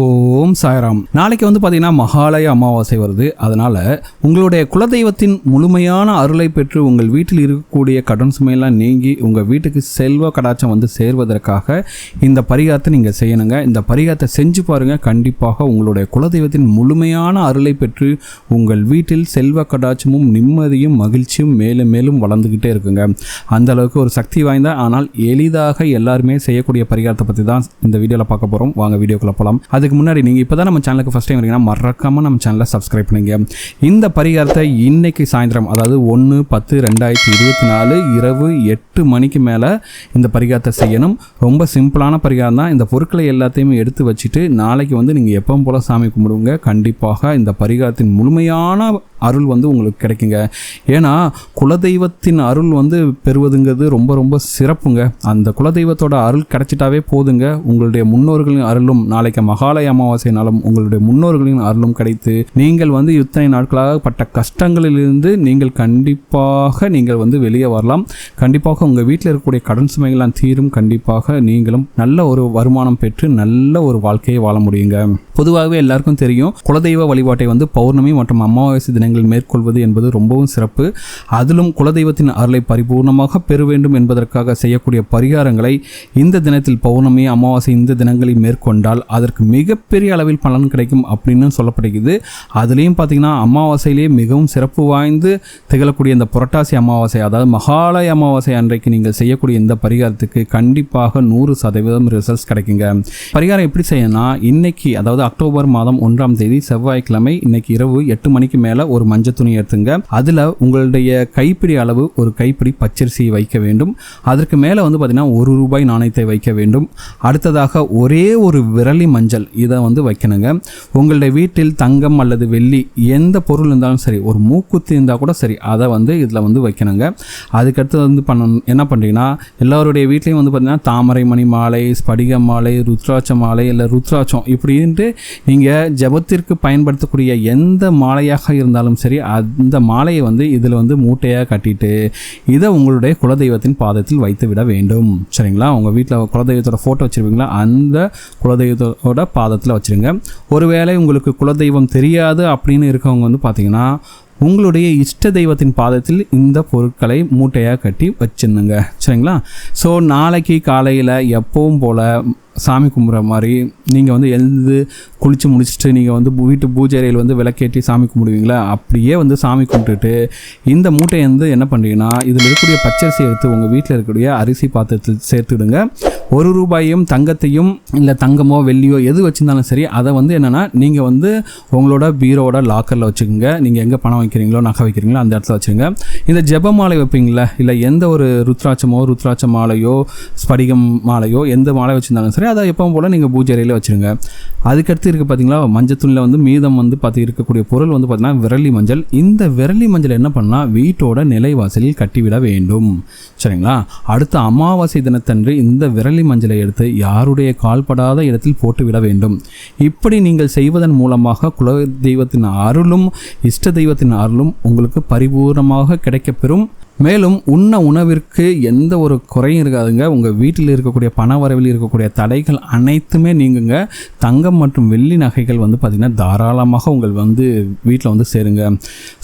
ஓம் சாய்ராம். நாளைக்கு வந்து பார்த்தீங்கன்னா மகாலய அமாவாசை வருது. அதனால் உங்களுடைய குலதெய்வத்தின் முழுமையான அருளை பெற்று உங்கள் வீட்டில் இருக்கக்கூடிய கடன் சுமையெல்லாம் நீங்கி உங்கள் வீட்டுக்கு செல்வ கடாச்சம் வந்து சேர்வதற்காக இந்த பரிகாரத்தை நீங்கள் செய்யணுங்க. இந்த பரிகாரத்தை செஞ்சு பாருங்கள் கண்டிப்பாக உங்களுடைய குலதெய்வத்தின் முழுமையான அருளை பெற்று உங்கள் வீட்டில் செல்வ கடாச்சமும் நிம்மதியும் மகிழ்ச்சியும் மேலும் மேலும் வளர்ந்துக்கிட்டே இருக்குங்க. அந்த அளவுக்கு ஒரு சக்தி வாய்ந்த ஆனால் எளிதாக எல்லாருமே செய்யக்கூடிய பரிகாரத்தை பற்றி தான் இந்த வீடியோவில் பார்க்க போகிறோம் வாங்க வீடியோக்குள்ளே போகலாம் அதுக்கு முன்னாடி நீங்கள் இப்போ தான் நம்ம சேனலுக்கு ஃபஸ்ட் டைம் வரீங்கன்னா மறக்காமல் நம்ம சேனலை சப்ஸ்கிரைப் பண்ணிங்க. இந்த பரிகாரத்தை இன்னைக்கு சாயந்தரம் அதாவது ஒன்று பத்து ரெண்டாயிரத்தி இருபத்தி நாலு இரவு எட்டு மணிக்கு மேலே இந்த பரிகாரத்தை செய்யணும். ரொம்ப சிம்பிளான பரிகாரம் தான். இந்த பொருட்களை எல்லாத்தையுமே எடுத்து வச்சுட்டு நாளைக்கு வந்து நீங்கள் எப்பவும் போல் சாமி கும்பிடுங்க. கண்டிப்பாக இந்த பரிகாரத்தின் முழுமையான அருள் வந்து உங்களுக்கு கிடைக்குங்க. ஏன்னா குலதெய்வத்தின் அருள் வந்து பெறுவதுங்கிறது ரொம்ப ரொம்ப சிறப்புங்க. அந்த குலதெய்வத்தோட அருள் கிடைச்சிட்டாவே போதுங்க. உங்களுடைய முன்னோர்களின் அருளும் நாளைக்கு மகாலய அமாவாசைனாலும் உங்களுடைய முன்னோர்களின் அருளும் கிடைத்து நீங்கள் வந்து இத்தனை நாட்களாக பட்ட கஷ்டங்களிலிருந்து நீங்கள் கண்டிப்பாக நீங்கள் வந்து வெளியே வரலாம். கண்டிப்பாக உங்கள் வீட்டில் இருக்கக்கூடிய கடன் சுமைகள்லாம் தீரும். கண்டிப்பாக நீங்களும் நல்ல ஒரு வருமானம் பெற்று நல்ல ஒரு வாழ்க்கையை வாழ முடியுங்க. பொதுவாகவே எல்லாருக்கும் தெரியும் குலதெய்வ வழிபாட்டை வந்து பௌர்ணமி மற்றும் அமாவாசை தினங்கள் காரியங்கள் மேற்கொள்வது என்பது ரொம்பவும் சிறப்பு. அதிலும் குலதெய்வத்தின் அருளை பரிபூர்ணமாக பெற வேண்டும் என்பதற்காக செய்யக்கூடிய பரிகாரங்களை இந்த தினத்தில் பௌர்ணமி அமாவாசை இந்த தினங்களில் மேற்கொண்டால் அதற்கு மிகப்பெரிய அளவில் பலன் கிடைக்கும் அப்படின்னு சொல்லப்படுகிறது. அதுலேயும் பார்த்தீங்கன்னா அமாவாசையிலே மிகவும் சிறப்பு வாய்ந்து திகழக்கூடிய இந்த புரட்டாசி அமாவாசை அதாவது மகாலய அமாவாசை அன்றைக்கு நீங்கள் செய்யக்கூடிய இந்த பரிகாரத்துக்கு கண்டிப்பாக நூறு சதவீதம் ரிசல்ட்ஸ் கிடைக்குங்க. பரிகாரம் எப்படி செய்யணும்னா இன்னைக்கு அதாவது அக்டோபர் மாதம் ஒன்றாம் தேதி செவ்வாய்க்கிழமை இன்னைக்கு இரவு எட்டு மணிக்கு மேலே ஒரு மஞ்சள் துணி எடுத்துங்க. அதில் உங்களுடைய கைப்பிடி அளவு ஒரு கைப்பிடி பச்சரிசியை வைக்க வேண்டும். அதற்கு மேலே வந்து பார்த்தீங்கன்னா ஒரு ரூபாய் நாணயத்தை வைக்க வேண்டும். அடுத்ததாக ஒரே ஒரு விரலி மஞ்சள் இதை வந்து வைக்கணுங்க. உங்களுடைய வீட்டில் தங்கம் அல்லது வெள்ளி எந்த பொருள் இருந்தாலும் சரி ஒரு மூக்குத்தி இருந்தால் கூட சரி அதை வந்து இதில் வந்து வைக்கணுங்க. அதுக்கடுத்து வந்து பண்ணணும் என்ன பண்ணுறீங்கன்னா எல்லோருடைய வீட்லேயும் வந்து பார்த்தீங்கன்னா தாமரை மணி மாலை ஸ்படிக மாலை ருத்ராட்ச மாலை இல்லை ருத்ராட்சம் இப்படின்ட்டு நீங்கள் ஜபத்திற்கு பயன்படுத்தக்கூடிய எந்த மாலையாக இருந்தாலும் சரி அந்த மாலையை வந்து இதில் வந்து மூட்டையாக கட்டிட்டு இதை உங்களுடைய குலதெய்வத்தின் பாதத்தில் வைத்து விட வேண்டும். சரிங்களா? உங்கள் வீட்டில் குலதெய்வத்தோட ஃபோட்டோ வச்சுருப்பீங்களா? அந்த குலதெய்வத்தோட பாதத்தில் வச்சுருங்க. ஒருவேளை உங்களுக்கு குலதெய்வம் தெரியாது அப்படின்னு இருக்கவங்க வந்து பார்த்தீங்கன்னா உங்களுடைய இஷ்ட தெய்வத்தின் பாதத்தில் இந்த பொருட்களை மூட்டையாக கட்டி வச்சிருந்துங்க. சரிங்களா? ஸோ நாளைக்கு காலையில் எப்பவும் போல் சாமி கும்பிட்ற மாதிரி நீங்கள் வந்து எழுந்து குளித்து முடிச்சுட்டு நீங்கள் வந்து வீட்டு பூஜை அறையில் வந்து விளக்கேற்றி சாமி கும்பிடுவீங்களா? அப்படியே வந்து சாமி கும்பிட்டுட்டு இந்த மூட்டையை வந்து என்ன பண்ணுறீங்கன்னா இதில் இருக்கக்கூடிய பச்சரிசி எடுத்து உங்கள் வீட்டில் இருக்கக்கூடிய அரிசி பாத்திரத்தில் சேர்த்துடுங்க. ஒரு ரூபாயும் தங்கத்தையும் இல்லை தங்கமோ வெள்ளியோ எது வச்சுருந்தாலும் சரி அதை வந்து என்னென்னா நீங்கள் வந்து உங்களோட பீரோட லாக்கரில் வச்சுக்கோங்க. நீங்கள் எங்கே பணம் வைக்கிறீங்களோ நகை வைக்கிறீங்களோ அந்த இடத்துல வச்சுருங்க இந்த ஜெப மாலை வைப்பீங்களா இல்லை எந்த ஒரு ருத்ராட்சமோ ருத்ராட்ச மாலையோ ஸ்படிகம் மாலையோ எந்த மாலை வச்சுருந்தாலும் சரி அதை எப்பவும் போல் நீங்கள் பூஜை அறையில் வச்சுருங்க. அதுக்கடுத்து இருக்குது பார்த்தீங்களா மஞ்சள் துணியில் வந்து மீதம் வந்து பார்த்து இருக்கக்கூடிய பொருள் வந்து பார்த்தீங்கன்னா விரலி மஞ்சள். இந்த விரலி மஞ்சள் என்ன பண்ணால் வீட்டோட நிலைவாசலில் கட்டிவிட வேண்டும். சரிங்களா? அடுத்த அமாவாசை தினத்தன்று இந்த விரலி மஞ்சளை எடுத்து யாருடைய கால்படாத இடத்தில் போட்டுவிட வேண்டும். இப்படி நீங்கள் செய்வதன் மூலமாக குல தெய்வத்தின் அருளும் இஷ்ட தெய்வத்தின் அருளும் உங்களுக்கு பரிபூர்ணமாக கிடைக்கப்பெறும். மேலும் உண்ண உணவிற்கு எந்த ஒரு குறையும் இருக்காதுங்க. உங்கள் வீட்டில் இருக்கக்கூடிய பண வரவில் இருக்கக்கூடிய தடைகள் அனைத்துமே நீங்குங்க. தங்கம் மற்றும் வெள்ளி நகைகள் வந்து பார்த்திங்கன்னா தாராளமாக உங்கள் வந்து வீட்டில் வந்து சேருங்க.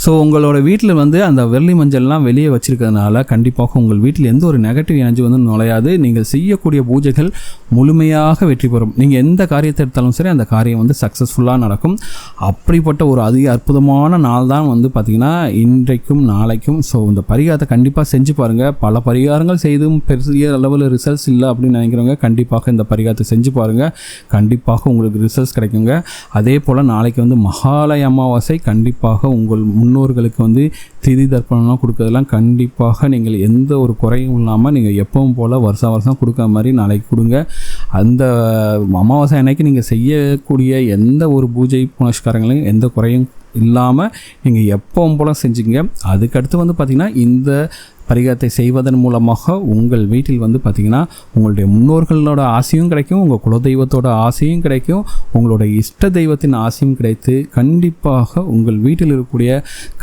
ஸோ உங்களோட வீட்டில் வந்து அந்த வெள்ளி மஞ்சள்லாம் வெளியே வச்சுருக்கிறதுனால கண்டிப்பாக உங்கள் வீட்டில் எந்த ஒரு நெகட்டிவ் எனர்ஜி வந்து நுழையாது. நீங்கள் செய்யக்கூடிய பூஜைகள் முழுமையாக வெற்றி பெறும். நீங்கள் எந்த காரியத்தை எடுத்தாலும் சரி அந்த காரியம் வந்து சக்ஸஸ்ஃபுல்லாக நடக்கும். அப்படிப்பட்ட ஒரு அதிக அற்புதமான நாள் தான் வந்து பார்த்திங்கன்னா இன்றைக்கும் நாளைக்கும். ஸோ இந்த பரிகாரத்தை கண்டிப்பாக செஞ்சு பாருங்கள் பல பரிகாரங்கள் செய்தும் பெரிய அளவில் ரிசல்ட்ஸ் இல்லை அப்படின்னு நினைக்கிறவங்க கண்டிப்பாக இந்த பரிகாரத்தை செஞ்சு பாருங்கள் கண்டிப்பாக உங்களுக்கு ரிசல்ட்ஸ் கிடைக்குங்க. அதே போல் நாளைக்கு வந்து மகாலய அமாவாசை. கண்டிப்பாக உங்கள் முன்னோர்களுக்கு வந்து திதி தர்ப்பணம்லாம் கொடுக்கறதெல்லாம் கண்டிப்பாக நீங்கள் எந்த ஒரு குறையும் இல்லாமல் நீங்கள் எப்பவும் போல் வருஷம் வருஷம் கொடுக்குற மாதிரி நாளைக்கு கொடுங்க. அந்த அமாவாசை அன்னைக்கு நீங்கள் செய்யக்கூடிய எந்த ஒரு பூஜை புனஸ்காரங்களையும் எந்த குறையும் இல்லாமல் நீங்கள் எப்பவும் போல செஞ்சீங்க அதுக்கடுத்து வந்து பார்த்திங்கன்னா இந்த பரிகாரத்தை செய்வதன் மூலமாக உங்கள் வீட்டில் வந்து பார்த்திங்கன்னா உங்களுடைய முன்னோர்களோட ஆசையும் கிடைக்கும் உங்கள் குலதெய்வத்தோட ஆசையும் கிடைக்கும் உங்களோட இஷ்ட தெய்வத்தின் ஆசையும் கிடைத்து கண்டிப்பாக உங்கள் வீட்டில் இருக்கக்கூடிய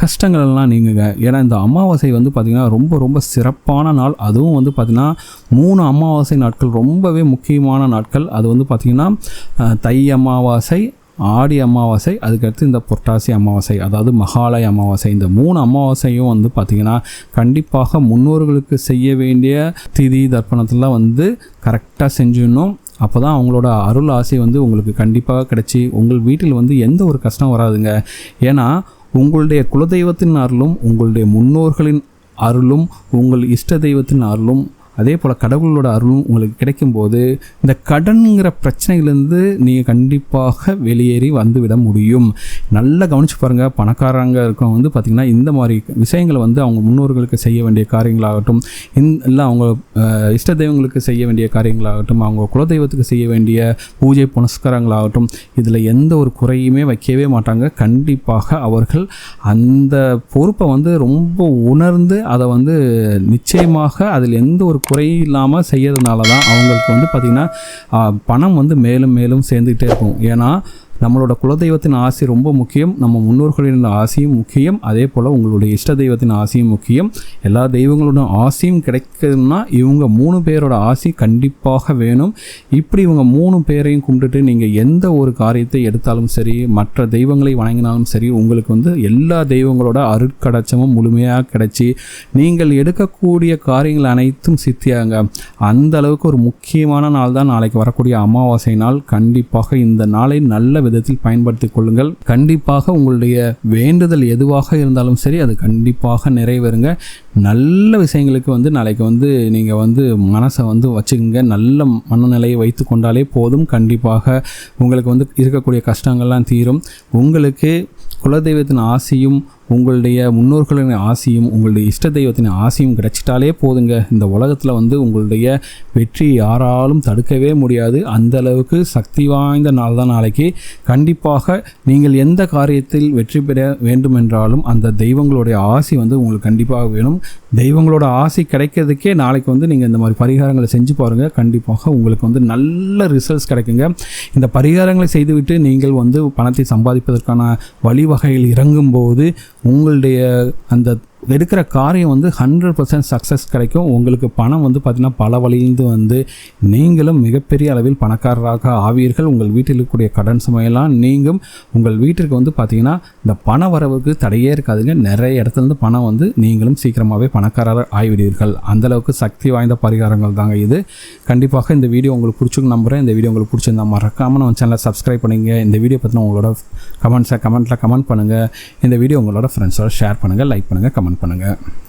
கஷ்டங்களெல்லாம் நீங்குங்க. ஏன்னா இந்த அமாவாசை வந்து பார்த்திங்கன்னா ரொம்ப ரொம்ப சிறப்பான நாள். அதுவும் வந்து பார்த்திங்கன்னா மூணு அமாவாசை நாட்கள் ரொம்பவே முக்கியமான நாட்கள். அது வந்து பார்த்திங்கன்னா தை அமாவாசை ஆடி அமாவாசை அதுக்கடுத்து இந்த புரட்டாசி அமாவாசை அதாவது மகாலய அமாவாசை. இந்த மூணு அமாவாசையும் வந்து பார்த்திங்கன்னா கண்டிப்பாக முன்னோர்களுக்கு செய்ய வேண்டிய திதி தர்ப்பணத்தில் வந்து கரெக்டாக செஞ்சிடணும். அப்போ தான் அவங்களோட அருள் ஆசை வந்து உங்களுக்கு கண்டிப்பாக கிடைச்சி உங்கள் வீட்டில் வந்து எந்த ஒரு கஷ்டம் வராதுங்க. ஏன்னா உங்களுடைய குலதெய்வத்தின் அருளும் உங்களுடைய முன்னோர்களின் அருளும் உங்கள் இஷ்ட தெய்வத்தின் அருளும் அதே போல் கடவுளோட அருளும் உங்களுக்கு கிடைக்கும்போது இந்த கடன்கிற பிரச்சனையிலேருந்து நீங்கள் கண்டிப்பாக வெளியேறி வந்துவிட முடியும். நல்லா கவனித்து பாருங்கள் பணக்காரங்க இருக்கவங்க வந்து பார்த்திங்கன்னா இந்த மாதிரி விஷயங்களை வந்து அவங்க முன்னோர்களுக்கு செய்ய வேண்டிய காரியங்களாகட்டும் இந் இல்லை அவங்க இஷ்ட தெய்வங்களுக்கு செய்ய வேண்டிய காரியங்களாகட்டும் அவங்க குலதெய்வத்துக்கு செய்ய வேண்டிய பூஜை புனஸ்காரங்களாகட்டும் இதில் எந்த ஒரு குறையுமே வைக்கவே மாட்டாங்க. கண்டிப்பாக அவர்கள் அந்த பொறுப்பை வந்து ரொம்ப உணர்ந்து அதை வந்து நிச்சயமாக அதில் எந்த ஒரு குறை இல்லாமல் செய்யறதுனால தான் அவங்களுக்கு வந்து பார்த்திங்கன்னா பணம் வந்து மேலும் மேலும் சேர்ந்துக்கிட்டே இருக்கும். ஏன்னா நம்மளோட குலதெய்வத்தின் ஆசி ரொம்ப முக்கியம். நம்ம முன்னோர்களின் ஆசையும் முக்கியம். அதே போல் உங்களுடைய இஷ்ட தெய்வத்தின் ஆசையும் முக்கியம். எல்லா தெய்வங்களோட ஆசையும் கிடைக்கணும்னா இவங்க மூணு பேரோட ஆசி கண்டிப்பாக வேணும். இப்படி இவங்க மூணு பேரையும் கும்பிட்டுட்டு நீங்கள் எந்த ஒரு காரியத்தை எடுத்தாலும் சரி மற்ற தெய்வங்களை வணங்கினாலும் சரி உங்களுக்கு வந்து எல்லா தெய்வங்களோட அருட்கடச்சமும் முழுமையாக கிடைச்சி நீங்கள் எடுக்கக்கூடிய காரியங்கள் அனைத்தும் சித்தியாங்க. அந்த அளவுக்கு ஒரு முக்கியமான நாள் தான் நாளைக்கு வரக்கூடிய அமாவாசை நாள். கண்டிப்பாக இந்த நாளை நல்ல விதத்தில் பயன்படுத்திக் கொள்ளுங்கள். கண்டிப்பாக உங்களுடைய வேண்டுதல் எதுவாக இருந்தாலும் சரி அது கண்டிப்பாக நிறைவேறுங்க. நல்ல விஷயங்களுக்கு வந்து நாளைக்கு வந்து நீங்கள் வந்து மனசை வந்து வச்சுக்கோங்க. நல்ல மனநிலையை வைத்து கொண்டாலே போதும். கண்டிப்பாக உங்களுக்கு வந்து இருக்கக்கூடிய கஷ்டங்கள்லாம் தீரும். உங்களுக்கு குலதெய்வத்தின் ஆசையும் உங்களுடைய முன்னோர்களின் ஆசையும் உங்களுடைய இஷ்ட தெய்வத்தின் ஆசையும் கிடைச்சிட்டாலே போதுங்க. இந்த உலகத்தில் வந்து உங்களுடைய வெற்றி யாராலும் தடுக்கவே முடியாது. அந்த அளவுக்கு சக்தி வாய்ந்த நாள் தான் நாளைக்கு. கண்டிப்பாக நீங்கள் எந்த காரியத்தில் வெற்றி பெற வேண்டுமென்றாலும் அந்த தெய்வங்களுடைய ஆசை வந்து உங்களுக்கு கண்டிப்பாக வேணும். தெய்வங்களோட ஆசை கிடைக்கிறதுக்கே நாளைக்கு வந்து நீங்கள் இந்த மாதிரி பரிகாரங்களை செஞ்சு பாருங்கள் கண்டிப்பாக உங்களுக்கு வந்து நல்ல ரிசல்ட்ஸ் கிடைக்குங்க. இந்த பரிகாரங்களை செய்துவிட்டு நீங்கள் வந்து பணத்தை சம்பாதிப்பதற்கான வழிவகையில் இறங்கும்போது உங்களுடைய அந்த எடுக்கிற காரியம் வந்து ஹண்ட்ரட் பர்சன்ட் சக்ஸஸ் கிடைக்கும். உங்களுக்கு பணம் வந்து பார்த்திங்கன்னா பல வழிந்து வந்து நீங்களும் மிகப்பெரிய அளவில் பணக்காரராக ஆவீர்கள். உங்கள் வீட்டில் இருக்கக்கூடிய கடன் சுமையெல்லாம் நீங்கும். உங்கள் வீட்டிற்கு வந்து பார்த்திங்கன்னா இந்த பண வரவுக்கு தடையே இருக்காதுங்க. நிறைய இடத்துலேருந்து பணம் வந்து நீங்களும் சீக்கிரமாகவே பணக்காரர் ஆகிவிடுவீர்கள் அந்தளவுக்கு சக்தி வாய்ந்த பரிகாரங்கள் தாங்க இது. கண்டிப்பாக இந்த வீடியோ உங்களுக்கு பிடிச்சிருக்கு நம்புகிறேன் இந்த வீடியோ உங்களுக்கு பிடிச்சிருந்தா மறக்காமல் நம்ம சேனலை சப்ஸ்கிரைப் பண்ணிங்க. இந்த வீடியோ பற்றின உங்களோட கமெண்ட்ஸை கமெண்ட்டில் கமெண்ட் பண்ணுங்கள் இந்த வீடியோ உங்களோட ஃப்ரெண்ட்ஸோட ஷேர் பண்ணுங்கள் லைக் பண்ணுங்கள் கமெண்ட் பண்ணுங்கள்